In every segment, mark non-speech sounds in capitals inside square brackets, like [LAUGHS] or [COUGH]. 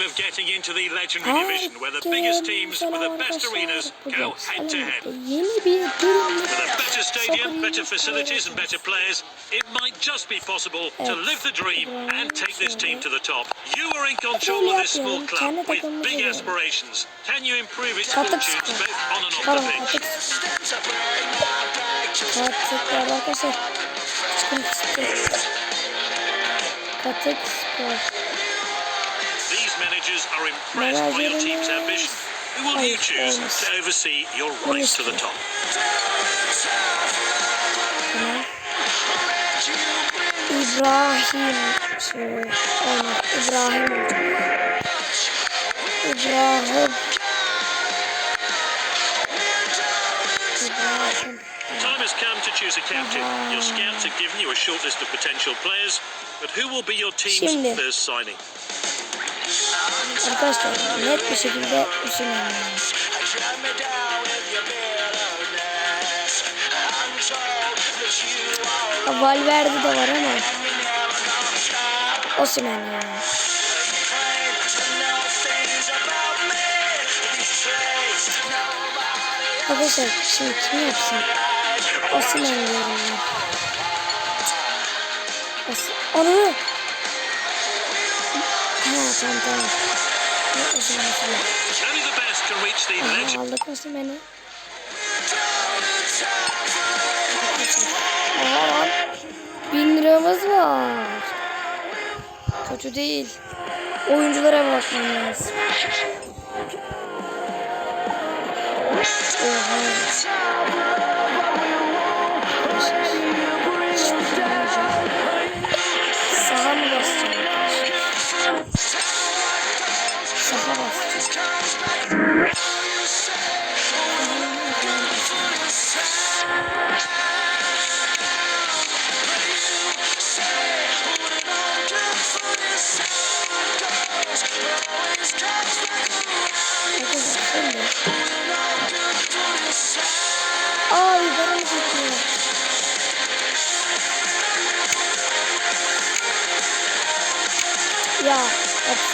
dream of getting into the legendary division where the biggest teams with the best arenas go head to head. Yeni bir bölüm. With a better stadium, better facilities, and better players, it might just be possible to live the dream and take this team to the top. You are in control of this small club with big aspirations. Can you improve its fortunes both on and off the pitch? katık. Katıklar arkadaşlar. Sıkıntı Katık spor. Managers are impressed by your team's ambition. Who will you choose to oversee your race to the top? İbrahim. Şey. Um, İbrahim. İbrahim. İbrahim. Time has come to choose a captain. Your scouts have given you a short list of potential players, but who will be your team's Şimdi. first signing? Arkadaşlar net bir şekilde Osimhen. Ha, Valverde de var ama Osimhen ya. Arkadaşlar şimdi kim yapsın? Osimhen diyorum. Os Onu. Ha tamam tamam. Aldık Osimhen'i. Aha lan. Bin liramız var. Kötü değil. Oyunculara bakmam lazım. Oha.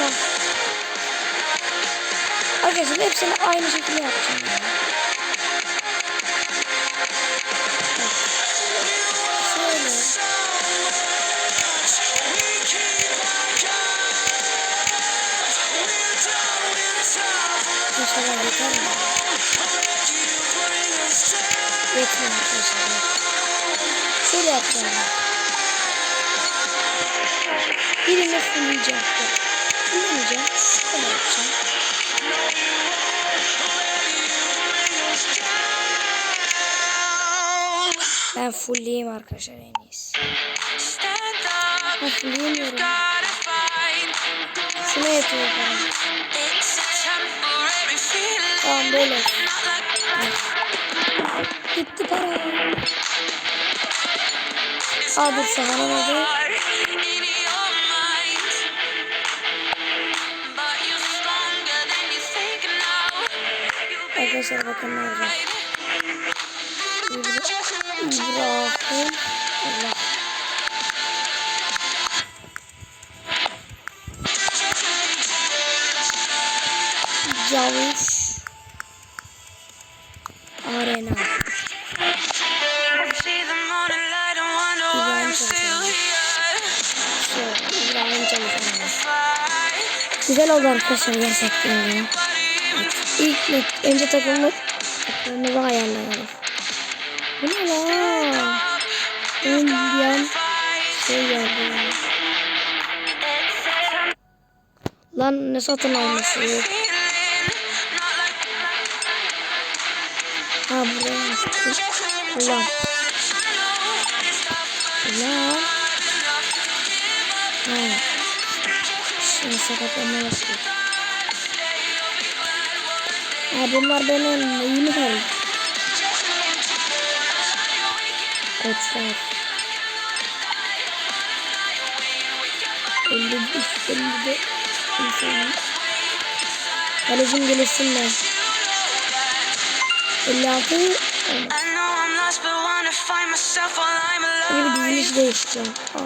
Yapsam. Arkadaşlar hepsini aynı şekilde yapacağım. ya. Bak. Şöyle. İnşallah yeter mi? Yetmiyor arkadaşlar. Şöyle yapacağım. ben. Birini Fulleyeceğim. Şöyle yapacağım. Ben fullleyeyim arkadaşlar en iyisi. Ben fullleyemiyorum. Şuna yetiyor bana. Tamam böyle. Gitti para. Aa dur Şahan'ın adı. Arkadaşlar bakın ne. İbra- İbrahim. Allah. Cavuş. Arena. Güzel oldu arkadaşlar gerçekten ya. İlk net, önce takımı takımımızı ayarlayalım. Bu ne lan? Ön bir şey geldi. Lan ne satın alması yok. Ha buraya. Allah. Allah. Ha. Şimdi sakatlama yapıyor. Ha bunlar benim neyimi kaldı? Koçlar. 53, 54 insan. Kalecim gelirsin ben. 56 evet. Yeni bir diziliş değiştireceğim. Aa.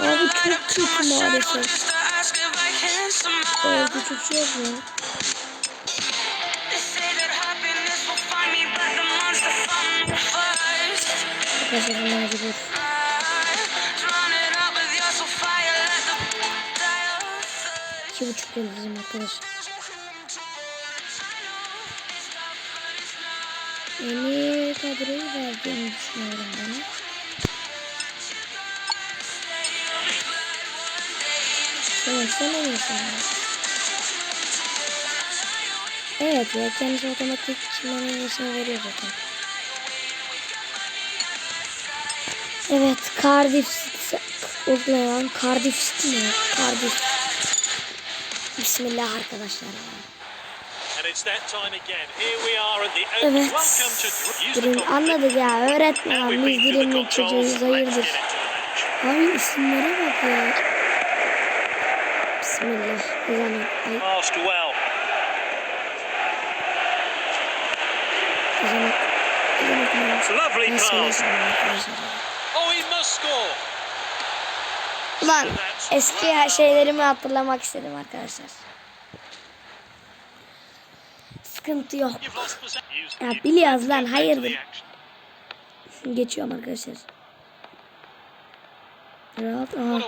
Abi çok kötü maalesef. Böyle küçük şey mu? Arkadaşlar bu mecbur. İki buçuk yıldızım arkadaşlar. En iyi kadroyu verdiğini düşünüyorum bana. Evet sen en iyisin. Evet ya kendisi otomatik iyisini veriyor zaten. Evet Cardiff lan Cardiff City mi? Cardiff. Bismillah arkadaşlar. Evet. Confidence. anladık ya öğretmen biz çocuğuyuz Let's hayırdır. Abi isimlere bak ya. Bismillah. Ezan Ay Lovely pass. Oh, he must score. Ulan eski her şeylerimi hatırlamak istedim arkadaşlar. Sıkıntı yok. Ya biliyoruz lan hayırdır. Geçiyorum arkadaşlar. Rahat. Aha.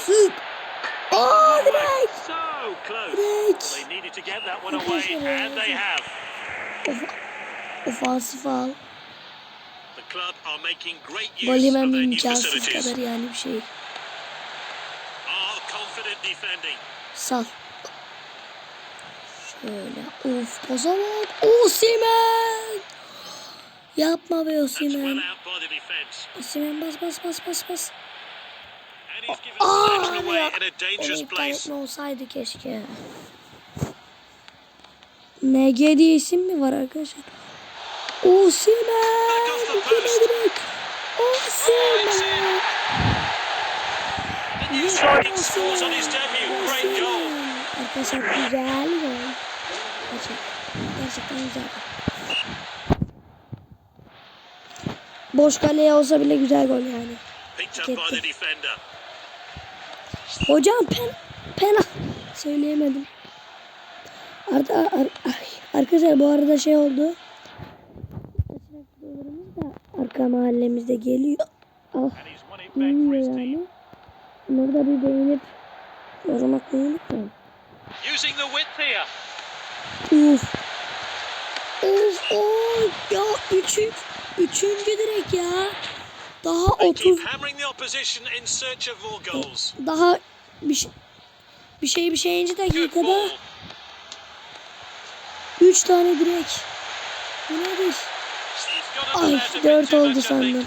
Sık. Aa direkt. So close. Direkt. They needed to get that one away, and they have. Of ofansif al. Their new imkansız kadar yani bir şey. Are confident defending. Sal. Şöyle. Uf toza bak. Osimhen. Yapma be defence. Osimhen bas bas bas bas bas. And he's given Aa, selection away ya. Beni iptal etme olsaydı keşke. MG diye isim mi var arkadaşlar? The Yine direkt. Goal. Arkadaşlar güzel gol. Gerçekten, güzel. Boş kaleye olsa bile güzel gol yani. Defender. Hocam pen pena söyleyemedim. Arda, ar, ay, arkadaşlar bu arada şey oldu. Arka mahallemizde geliyor. Ah his yani. team. Bunları da bir beğenip yorum atmayı unutmayın. Using the width here. Uf. Of of ya üçü, üçüncü direkt ya. Daha They 30 keep hammering the opposition in search of more goals. daha bir şey bir şey bir şeyinci Good dakikada ball. 3 tane direkt. Bu nedir? Ay bit out of it 4 too oldu sandım.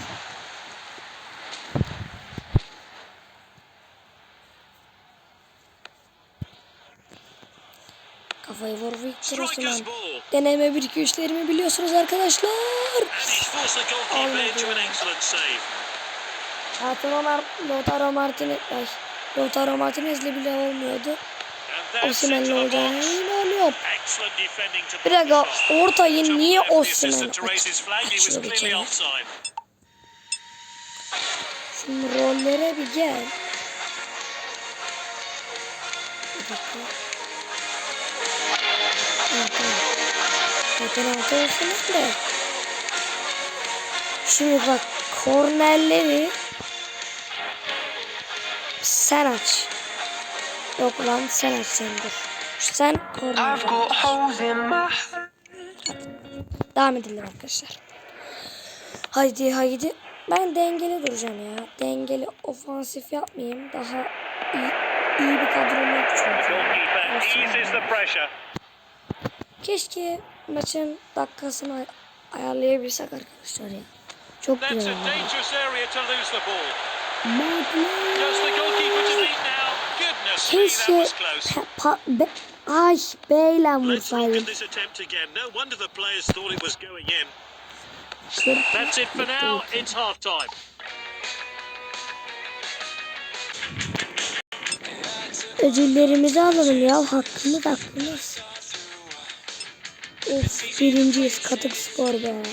Kafayı vur Victor ball. Deneme 1 2 3'lerimi biliyorsunuz arkadaşlar. Lautaro, Mar Lautaro Martinez, ay, Lautaro Martinez'le bile olmuyordu. Osimhen'le olacağını inanıyorum. Bir dakika ortayı niye was açıyor. Şimdi rollere bir gel. Bir dakika. Evet. Zaten altı olsun de. Şimdi bak kornerleri sen aç. Yok lan sen aç sen dur. Sen Devam edelim arkadaşlar. Haydi haydi. Ben dengeli duracağım ya. Dengeli ofansif yapmayayım. Daha iyi, iyi bir kadrom yok çünkü. Keşke maçın dakikasını ay- ayarlayabilsek arkadaşlar ya. Çok güzel. Magnus. Does the goalkeeper to beat now? Goodness me, that Keşke pa- be- ay beyle vursaydım. That's it for now. It's half time. ödüllerimizi alalım ya. Hakkımız hakkımız. Of birinciyiz katık spor be.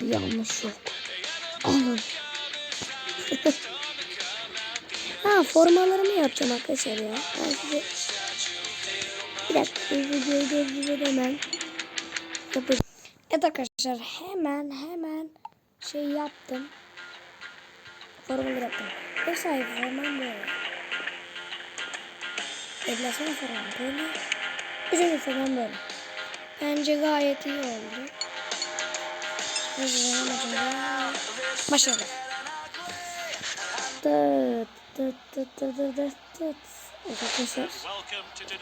Yanlış yok. Alın. [LAUGHS] ha formalarımı yapacağım arkadaşlar ya. Ben size... Bir dakika videoyu durdurayım hemen. Yapacağım. Evet arkadaşlar hemen hemen şey yaptım. Formaları yaptım. Ev sahibi formam böyle. Evlasına formam böyle. Üçüncü formam böyle. Bence gayet iyi oldu. Amacımda başladık. Tıt Evet arkadaşlar.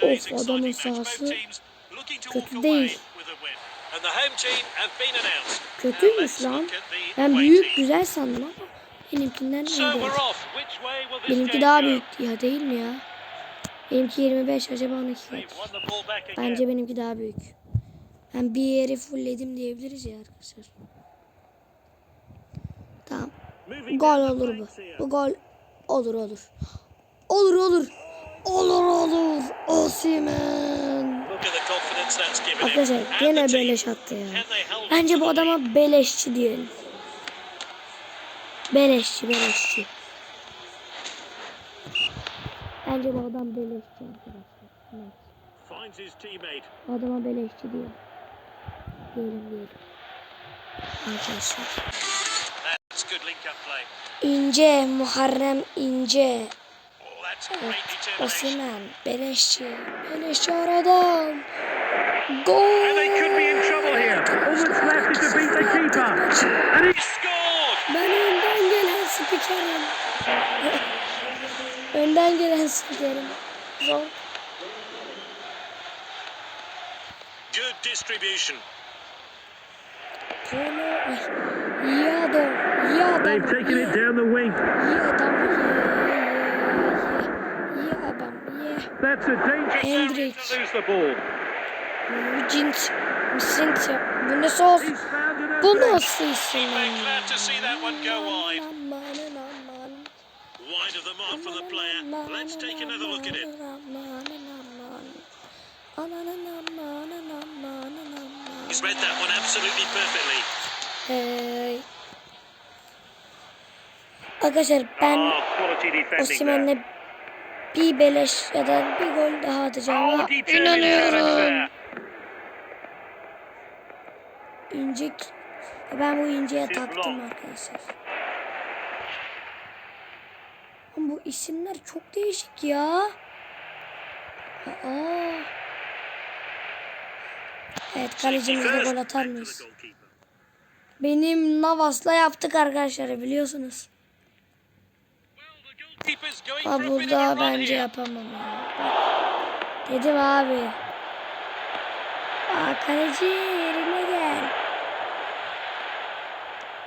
Of, adamın sahası kötü değil. Kötüymüş lan. Ben büyük güzel sandım ama benimkinden iyi Benimki daha büyük ya değil mi ya? Benimki 25 acaba 12 They've kaç? Bence benimki daha büyük. Ben bir yeri fullledim diyebiliriz ya arkadaşlar. Tamam. Gol olur bu. Bu gol olur olur. Olur olur. Olur olur. Him. Arkadaşlar gene beleş attı ya. Bence bu adama beleşçi diyelim. Beleşçi beleşçi. Bence bu adam beleşçi arkadaşlar. Evet. Adama beleşçi diyelim. Diyelim diyelim. Arkadaşlar. İnce, Muharrem İnce. Oh, determination. Osimhen, beleşçi. Beleşçi aradan. Gol. Ben önden gelen spikerim. [LAUGHS] önden gelen spikerim. Zor. Good distribution. İyi adam. İyi adam. They've taken it down the wing. İyi adam. İyi, adam. That's a dangerous area Hendrik. to lose the ball. Cint. Bu ne sos? He's found an Bu nasıl isim He'd lan? be glad to see that one go wide. Aman, aman. Wide of the mark for the player. Let's take another He's read that one absolutely perfectly. Hey. Arkadaşlar ben Oh. Osimhen'le bir beleş ya da bir gol daha atacağıma Oh, inanıyorum. İncik. Ben bu inceye taktım arkadaşlar. Ama bu isimler çok değişik ya. Aa. Evet kalecimiz de gol atar mıyız? Benim Navas'la yaptık arkadaşlar biliyorsunuz. Ha burada bence yapamam ya. Bak. Dedim abi. Aa kaleci yerine gel.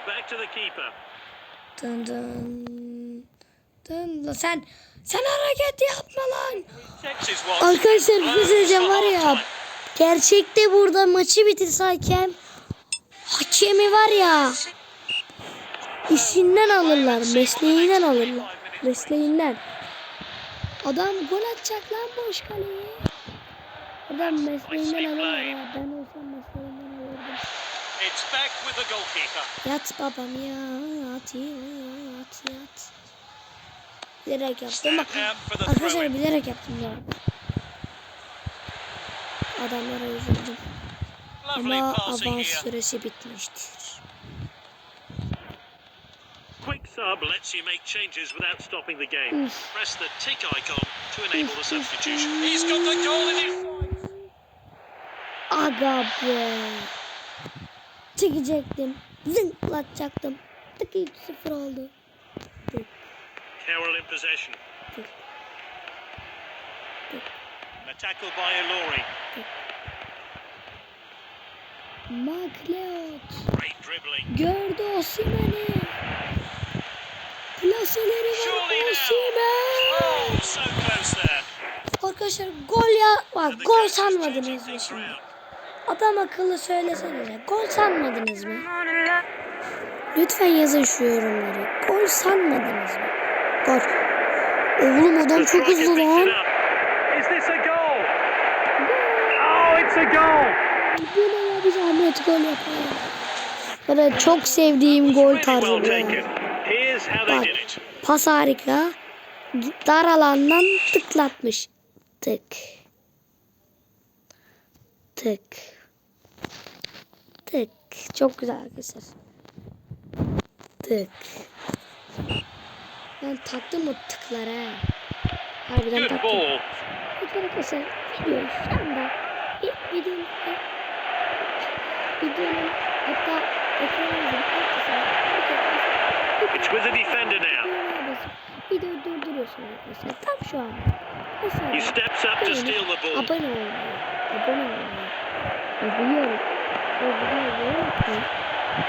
Back to the keeper. Dın dın. Dın dın. Sen sen hareket yapma lan. Arkadaşlar bir şey söyleyeceğim for var ya. Gerçekte burada maçı bitirseyken hakemi var ya işinden alırlar, mesleğinden alırlar. Mesleğinden. Adam gol atacak lan boş kaleye. Adam mesleğinden alırlar ya. Ben olsam mesleğinden alırdım. Yat babam ya. Yat ya. Yat yat. Bilerek yaptım. Bak, Arkadaşlar bilerek yaptım ya. Adamlara üzüldüm. Ama avans süresi bitmiştir. Quick sub lets you make changes without stopping the game. Press the tick icon to enable the substitution. He's got the goal in his. Aga be. Çekecektim. Zınklatacaktım. Tık 2-0 oldu. Carroll in possession. tık. McLeod. Great dribbling. Gördü Osimhen'i. Plaseleri var now. Osimhen. Oh, so close there. Arkadaşlar gol ya. Bak gol sanmadınız mı şimdi? Adam akıllı söylesenize. Gol sanmadınız mı? Lütfen yazın şu yorumları. Gol sanmadınız mı? Gol. Oğlum adam çok hızlı lan. it up. Is this a goal? İt's a goal. Bu ne ya bir zahmet gol yapar. Böyle çok sevdiğim gol tarzı Bak. Pas harika. Dar alandan tıklatmış. Tık. Tık. Tık. Çok güzel arkadaşlar. Tık. Ben taktım o tıklara. Harbiden taktım. Lütfen arkadaşlar video anda bir videonun videonun hatta ekranımızın ortasına It's with the defender now. Videoyu durduruyorsunuz arkadaşlar tam şu an. Mesela He steps up to steal the ball. Abone olmayı, abone olmayı biliyorum biliyorum ki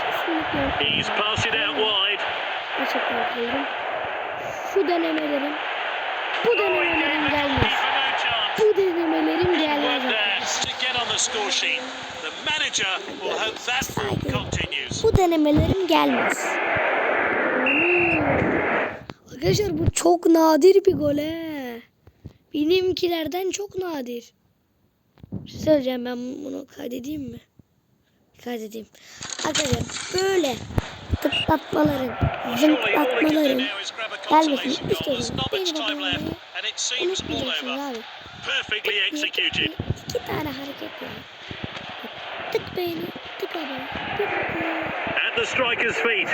kesinlikle He's passed out wide. gerçekten kaldım. Şu denemelerim bu denemelerim the gelmez. goalkeeper no chance. Bu denemelerim gelmez Work there arkadaşlar. to get on the score sheet. The manager will hope that continues. Bu denemelerim gelmez. Hmm. Arkadaşlar bu çok nadir bir gol he. Benimkilerden çok nadir. Bir şey söyleyeceğim ben bunu kaydedeyim mi? Kaydedeyim. Arkadaşlar böyle tıklatmaların, consolation gelmesini istiyorum. seems all unutmayacaksınız abi. Perfectly executed. İki tane hareket yani. Tık beğeni, tık tık. At the striker's feet.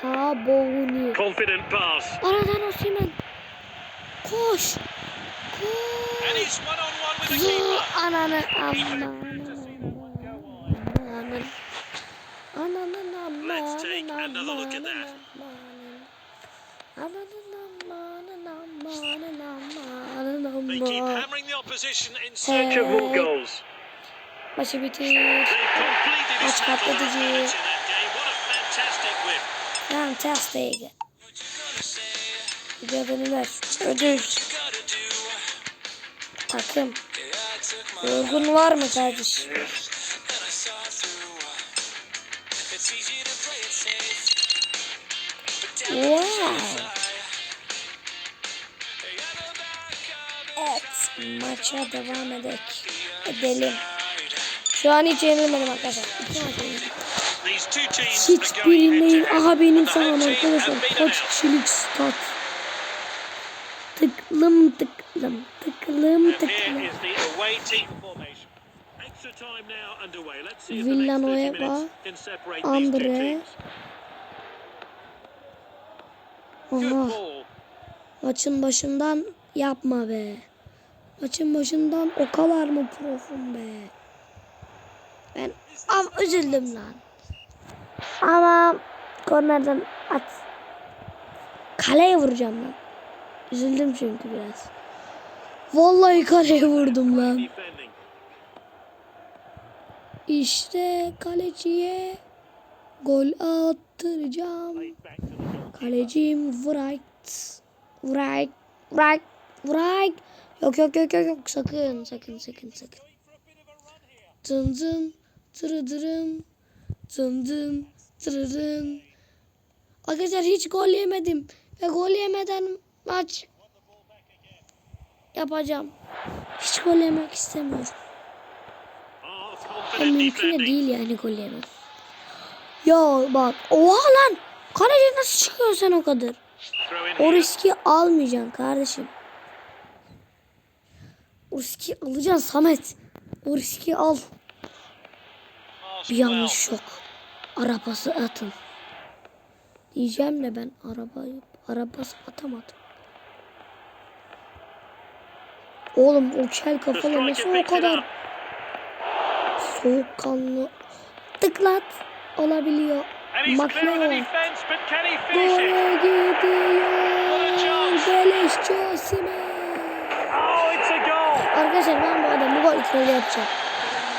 Taboni. Confident pass. Aradan Osimhen. Koş. And Koş. he's one on one with the Zı keeper. ananı amanın. Ananın amanın. Let's take another look at that. More goals. Maçı bitir. Maç patlatıcı. fantastic. Ödüller. Ödül. Takım. Yorgun var mı kardeş? Wow. Maça devam edek. Edelim. Şu an hiç yenilmedim arkadaşlar. İki maç yenildim. These two teams Hiç are going head bilmeyin. to head. Aha benim saham arkadaşlar. announced. kişilik stat. Tıklım tıklım. Tıklım tıklım. Villanueva, next 30 minutes can separate these two Andre. ball. Maçın başından yapma be. Maçın başından o kadar mı profum be. Ben am üzüldüm lan. Ama kornerden at. Kaleye vuracağım lan. Üzüldüm çünkü biraz. Vallahi kaleye vurdum lan. İşte kaleciye gol attıracağım. Kalecim Wright. Wright. Wright. Wright. Yok yok yok yok yok sakın sakın sakın sakın. Dın dın tırıdırım. Dın dın tırıdırım. Arkadaşlar hiç gol yemedim. Ve gol yemeden maç yapacağım. Hiç gol yemek istemiyorum. Ya confident mümkün de değil yani gol yemek. Ya bak oha lan. Kaleci nasıl çıkıyorsun sen o kadar? O riski almayacaksın kardeşim. O riski alacaksın Samet. O riski al. Bir yanlış yok. Arabası atın. Diyeceğim de ben arabayı arabası atamadım. Oğlum o kel kafalı nasıl o kadar soğukkanlı tıklat olabiliyor. And he's clear of the Arkadaşlar ben bu adamı gol kralı yapacağım.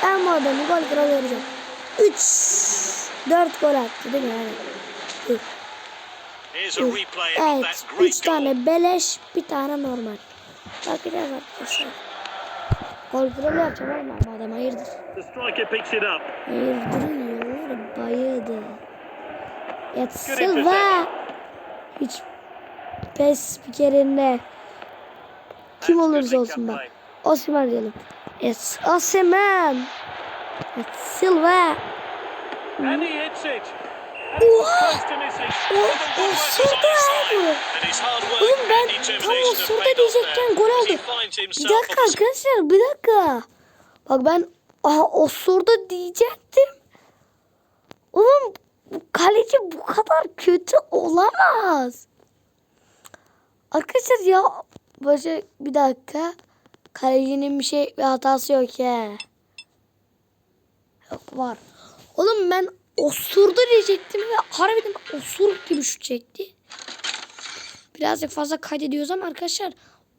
Ben bu adamı gol kralı yapacağım. 3 4 gol attı değil mi yani? Evet that 3 great goal. tane beleş bir tane normal. Bakacağız arkadaşlar. Gol kralı yapacağım ben bu adama hayırdır. Hayırdır yiyor bayıldı. Evet Silva. Hiç pes bir kerinde. Kim olursa olsun bak. Play. Osimhen diyelim. Yes, Osimhen. Evet, Silva. And he hits it. Oha! Close to missing. O, But the o woodwork was surda on his ya side. bu. And his hard work Oğlum ben tam o determination have surda paid off diyecekken gol finds Bir dakika arkadaşlar bir dakika. Bak ben aha o surda diyecektim. Oğlum kaleci bu kadar kötü olamaz. Arkadaşlar ya başa bir dakika. Kalecinin bir şey bir hatası yok ya. Yok var. Oğlum ben osurdu diyecektim ve harbiden osuruk gibi şut çekti. Birazcık fazla kaydediyoruz ama arkadaşlar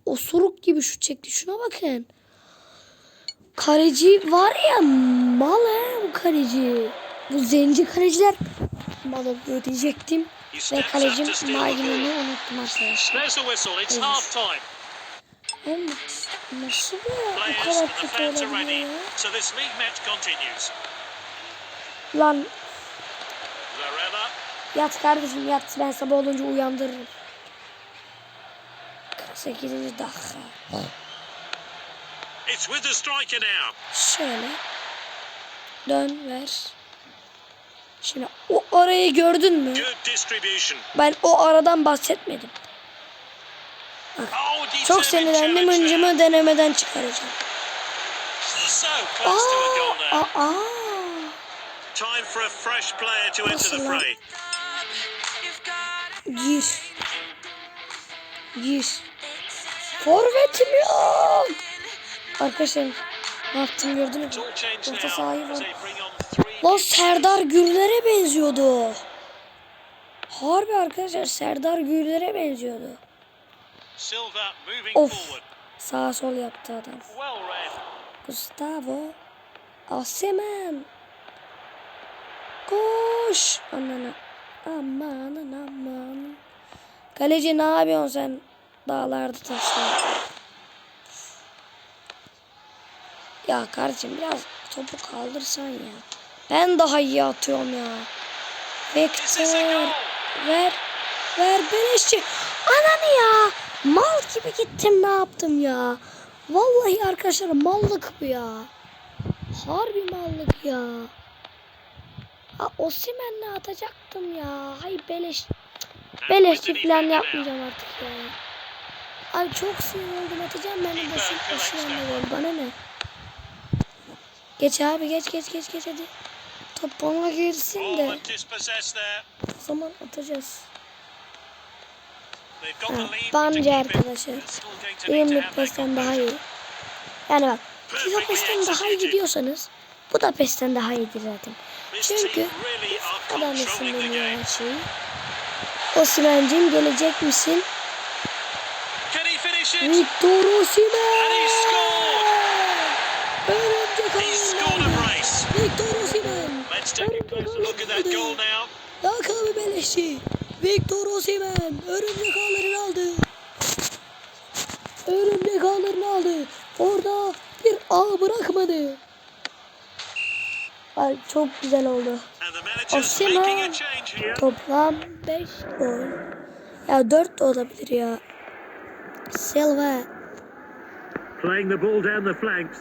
osuruk gibi şut çekti. Şuna bakın. Kaleci var ya mal he bu kaleci. Bu zenci kaleciler mal oluyor diyecektim. Ve kalecim ball. unuttum arkadaşlar. There's nasıl ya Players kadar kötü olabiliyor ya? So this league match continues. Lan. Yat kardeşim yat. Ben sabah olunca uyandırırım. 48. dakika. It's with the striker now. Şöyle. Dön ver. Şimdi o arayı gördün mü? Good distribution. Ben o aradan bahsetmedim. Oh, Çok determined sinirlendim. Öncümü denemeden çıkaracağım. Aa, aa, aa. Time for a fresh player to enter Nasıl the lan? fray. Gir. Gir. Forvetim yok. Arkadaşlar ne yaptım gördünüz mü? Orta sahayı var. Lan Serdar Gürler'e benziyordu. Harbi arkadaşlar Serdar Gürler'e benziyordu. Of. forward. Sağa sol yaptı adam. Gustavo. Osimhen. Koş. Anana. Amanın aman. Kaleci ne yapıyorsun sen? Dağlarda taşlarda. Ya kardeşim biraz topu kaldırsan ya. Ben daha iyi atıyorum ya. Vektör. Ver. Ver beleşçi. Ananı ya. Mal gibi gittim ne yaptım ya. Vallahi arkadaşlar mallık bu ya. Harbi mallık ya. Ha, Osimhen'le atacaktım ya. Hay beleş. Falan defender now. yapmayacağım artık ya. Ay çok sinir oldum atacağım ben de basit Osimhen'le gol. Bana ne? Geç abi geç geç geç geç hadi. Top bana girsin de. O zaman atacağız. To de have that PES'ten daha iyi. Yani bak FIFA PES'ten daha iyi diyorsanız bu da PES'ten daha iyidir zaten. Çünkü sinirleniyor game. her şeyi. Osimhen'cim gelecek misin? Victor scored! Örümcek He scored a ağlarla. brace. Victor Osimhen! Let's take a closer look at that goal now. Lakabı beleşçi. Victor Osimhen örümcek ağlarını aldı. Örümcek ağlarını aldı. Orada bir ağ bırakmadı. Ay çok güzel oldu. Osimhen. Toplam 5 gol. Ya 4 de olabilir ya. Silva. Playing the ball down the flanks.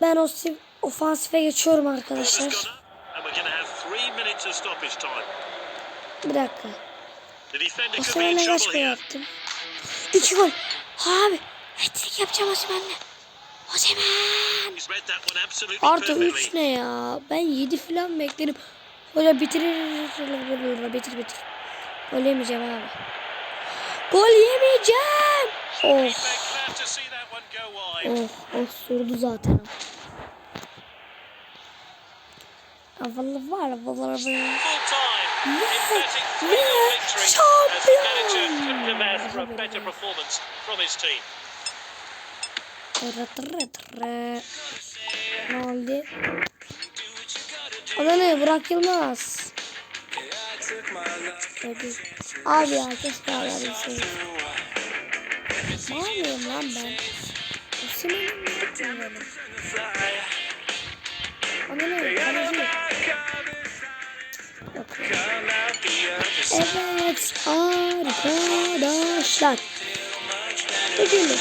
Ben o ofansife geçiyorum arkadaşlar. Bir dakika. Osimhen'le kaç gol yaptım? 2 gol. Abi. Hat-trick yapacağım Osimhen'le. Osimhen. Artı perfectly. 3 ne ya? Ben 7 falan beklerim. Hoca bitirir. Bitir bitir. Gol yemeyeceğim abi. Gol yemeyeceğim. Oh. Oh, oh sordu zaten. Havalı var, havalı var. Full time. Emphatic Yeah, 3 yeah, victory as the manager champion. couldn't have asked for a better performance from his team. Tırı tırı tırı. Ne oldu? Da ne? Burak Yılmaz. Abi ya keşke alabilseydim. Ne yapıyorum lan ben? Osimhen'in ne yapıyorum da ne? Kaleci. Yok. Evet arkadaşlar. Bugünlük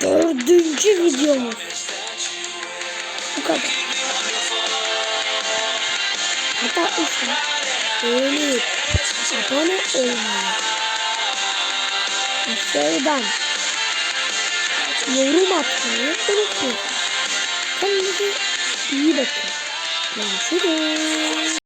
dördüncü videomuz. Bu kadar. Hatta lütfen beğenip abone olmayı. Aşağıdan yorum atmayı unutmayın. Kendinize iyi bakın. Görüşürüz.